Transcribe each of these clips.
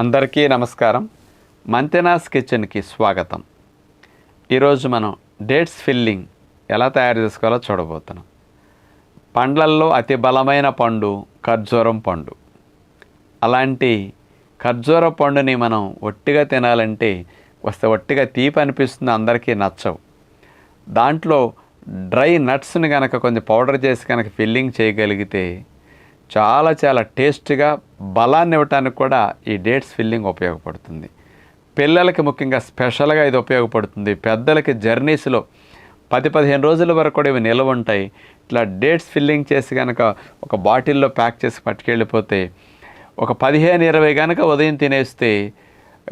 అందరికీ నమస్కారం. మంతెనాస్ కిచెన్కి స్వాగతం. ఈరోజు మనం డేట్స్ ఫిల్లింగ్ ఎలా తయారు చేసుకోవాలో చూడబోతున్నాం. పండ్లల్లో అతి బలమైన పండు ఖర్జూరం పండు. అలాంటి ఖర్జూర పండుని మనం ఒట్టిగా తినాలంటే వస్తే ఒట్టిగా తీపి అనిపిస్తుంది అందరికీ నచ్చవు. దాంట్లో డ్రై నట్స్ని కనుక కొంచెం పౌడర్ చేసి కనుక ఫిల్లింగ్ చేయగలిగితే చాలా చాలా టేస్ట్గా బలాన్ని ఇవ్వటానికి కూడా ఈ డేట్స్ ఫిల్లింగ్ ఉపయోగపడుతుంది. పిల్లలకి ముఖ్యంగా స్పెషల్గా ఇది ఉపయోగపడుతుంది. పెద్దలకి జర్నీస్లో పది పదిహేను రోజుల వరకు కూడా ఇవి నిల్వ ఉంటాయి. ఇట్లా డేట్స్ ఫిల్లింగ్ చేసి కనుక ఒక బాటిల్లో ప్యాక్ చేసి పట్టుకెళ్ళిపోతే ఒక పదిహేను ఇరవై కనుక ఉదయం తినేస్తే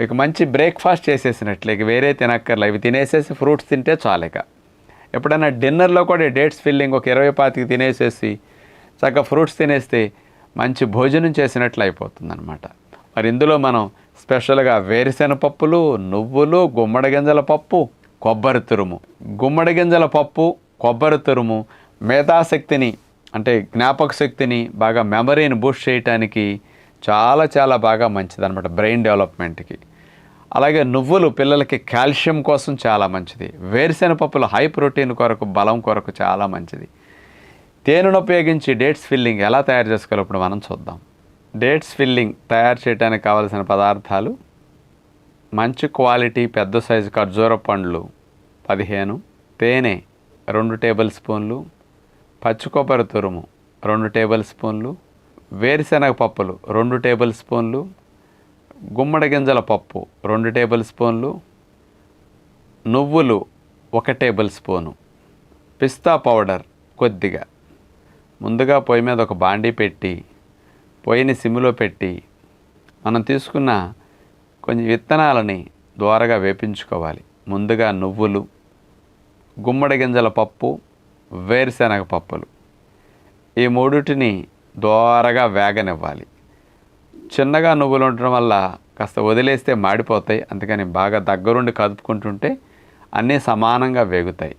ఇక మంచి బ్రేక్ఫాస్ట్ చేసేసినట్లే ఇక వేరే తినక్కర్లే. ఇవి తినేసేసి ఫ్రూట్స్ తింటే చాలిక. ఎప్పుడైనా డిన్నర్లో కూడా డేట్స్ ఫిల్లింగ్ ఒక ఇరవై పాతికి తినేసేసి చక్కగా ఫ్రూట్స్ తినేస్తే మంచి భోజనం చేసినట్లు అయిపోతుందన్నమాట మరి ఇందులో మనం స్పెషల్గా వేరుశెనపప్పులు నువ్వులు గుమ్మడి గింజల పప్పు కొబ్బరి తురుము. గుమ్మడి గింజల పప్పు కొబ్బరి తురుము మేధాశక్తిని అంటే జ్ఞాపక శక్తిని బాగా మెమరీని బూస్ట్ చేయటానికి చాలా చాలా బాగా మంచిదన్నమాట బ్రెయిన్ డెవలప్మెంట్కి. అలాగే నువ్వులు పిల్లలకి కాల్షియం కోసం చాలా మంచిది. వేరుశెనపప్పులు హై ప్రోటీన్ కొరకు బలం కొరకు చాలా మంచిది. తేనెను ఉపయోగించి డేట్స్ ఫిల్లింగ్ ఎలా తయారు చేసుకోవాలో ఇప్పుడు మనం చూద్దాం. డేట్స్ ఫిల్లింగ్ తయారు చేయడానికి కావలసిన పదార్థాలు మంచి క్వాలిటీ పెద్ద సైజు ఖర్జూర పండ్లు పదిహేను తేనె రెండు టేబుల్ స్పూన్లు పచ్చి కొబ్బరి తురుము రెండు టేబుల్ స్పూన్లు వేరుశెనగ పప్పులు రెండు టేబుల్ స్పూన్లు గుమ్మడి గింజల పప్పు రెండు టేబుల్ స్పూన్లు నువ్వులు ఒక టేబుల్ స్పూను పిస్తా పౌడర్ కొద్దిగా ముందుగా పొయ్యి మీద ఒక బాండీ పెట్టి పొయ్యిని సిమ్లో పెట్టి మనం తీసుకున్న కొంచెం విత్తనాలని ద్వారగా వేపించుకోవాలి. ముందుగా నువ్వులు గుమ్మడి గింజల పప్పు వేరుశెనగ పప్పులు. ఈ మూడిటిని దోరగా వేగనివ్వాలి. చిన్నగా నువ్వులు ఉండటం వల్ల కాస్త వదిలేస్తే మాడిపోతాయి. అందుకని బాగా దగ్గరుండి కదుపుకుంటుంటే అన్నీ సమానంగా వేగుతాయి.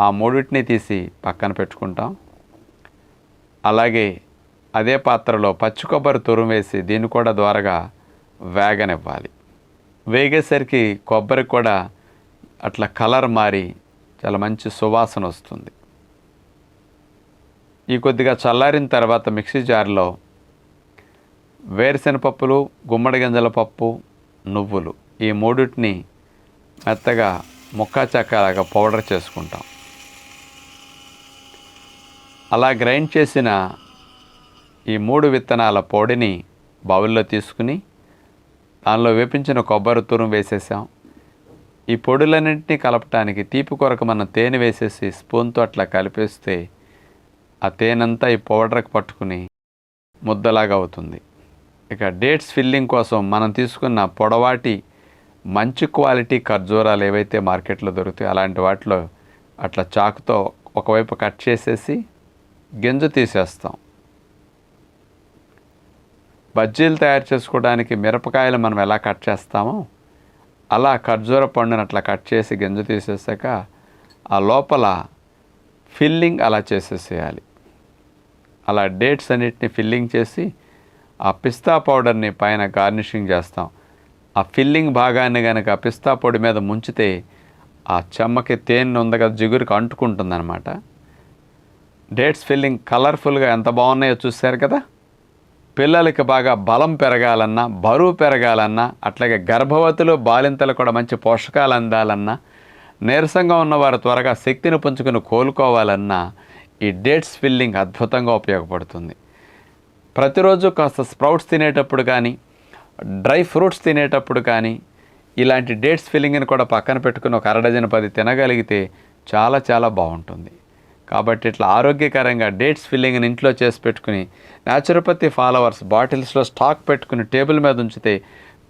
ఆ మూడింటిని తీసి పక్కన పెట్టుకుంటాం. అలాగే అదే పాత్రలో పచ్చి కొబ్బరి తురుము వేసి దీన్ని కూడా ద్వారగా వేగనివ్వాలి. వేగేసరికి కొబ్బరి కూడా అట్లా కలర్ మారి చాలా మంచి సువాసన వస్తుంది. ఈ కొద్దిగా చల్లారిన తర్వాత మిక్సీ జార్లో వేరుశెనగపప్పులు గుమ్మడి గింజల పప్పు నువ్వులు ఈ మూడింటిని మెత్తగా ముక్కా చెక్కలాగా పౌడర్ చేసుకుంటాం. అలా గ్రైండ్ చేసిన ఈ మూడు విత్తనాల పొడిని బౌల్లో తీసుకుని దానిలో వేపించిన కొబ్బరి తురం వేసేసాం. ఈ పొడులన్నింటినీ కలపటానికి తీపి కొరకు మనం తేనె వేసేసి స్పూన్తో అట్లా కలిపేస్తే ఆ తేనంతా ఈ పౌడర్కి పట్టుకుని ముద్దలాగా అవుతుంది. ఇక డేట్స్ ఫిల్లింగ్ కోసం మనం తీసుకున్న పొడవాటి మంచి క్వాలిటీ ఖర్జూరాలు ఏవైతే మార్కెట్లో దొరుకుతాయి అలాంటి వాటిలో అట్లా చాకుతో ఒకవైపు కట్ చేసేసి గింజ తీసేస్తాం. బజ్జీలు తయారు చేసుకోవడానికి మిరపకాయలు మనం ఎలా కట్ చేస్తామో అలా ఖర్జూర పండుని అట్లా కట్ చేసి గింజ తీసేసాక ఆ లోపల ఫిల్లింగ్ అలా చేసేసేయాలి. అలా డేట్స్ అన్నిటిని ఫిల్లింగ్ చేసి ఆ పిస్తా పౌడర్ని పైన గార్నిషింగ్ చేస్తాం. ఆ ఫిల్లింగ్ భాగాన్ని కనుక పిస్తా పొడి మీద ముంచితే ఆ చెమ్మకి తేనె ఉంది కదా జిగురికి అంటుకుంటుంది అనమాట డేట్స్ ఫిల్లింగ్ కలర్ఫుల్గా ఎంత బాగున్నాయో చూశారు కదా? పిల్లలకి బాగా బలం పెరగాలన్నా బరువు పెరగాలన్నా అట్లాగే గర్భవతులు బాలింతలు కూడా మంచి పోషకాలు అందాలన్నా నీరసంగా ఉన్నవారు త్వరగా శక్తిని పుంజుకుని కోలుకోవాలన్నా ఈ డేట్స్ ఫిల్లింగ్ అద్భుతంగా ఉపయోగపడుతుంది. ప్రతిరోజు కాస్త స్ప్రౌట్స్ తినేటప్పుడు కానీ డ్రై ఫ్రూట్స్ తినేటప్పుడు కానీ ఇలాంటి డేట్స్ ఫిల్లింగ్ని కూడా పక్కన పెట్టుకుని ఒక అరడజన పది తినగలిగితే చాలా చాలా బాగుంటుంది. కాబట్టి ఇట్లా ఆరోగ్యకరంగా డేట్స్ ఫిల్లింగ్ని ఇంట్లో చేసి పెట్టుకుని న్యాచురోపతి ఫాలోవర్స్ బాటిల్స్లో స్టాక్ పెట్టుకుని టేబుల్ మీద ఉంచితే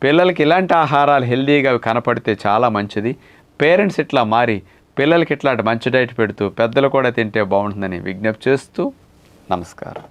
పిల్లలకి ఇలాంటి ఆహారాలు హెల్దీగా కనపడితే చాలా మంచిది. పేరెంట్స్ ఇట్లా మారి పిల్లలకి ఇట్లాంటి మంచి డైట్ పెడుతూ పెద్దలు కూడా తింటే బాగుంటుందని విజ్ఞప్తి చేస్తూ నమస్కారం.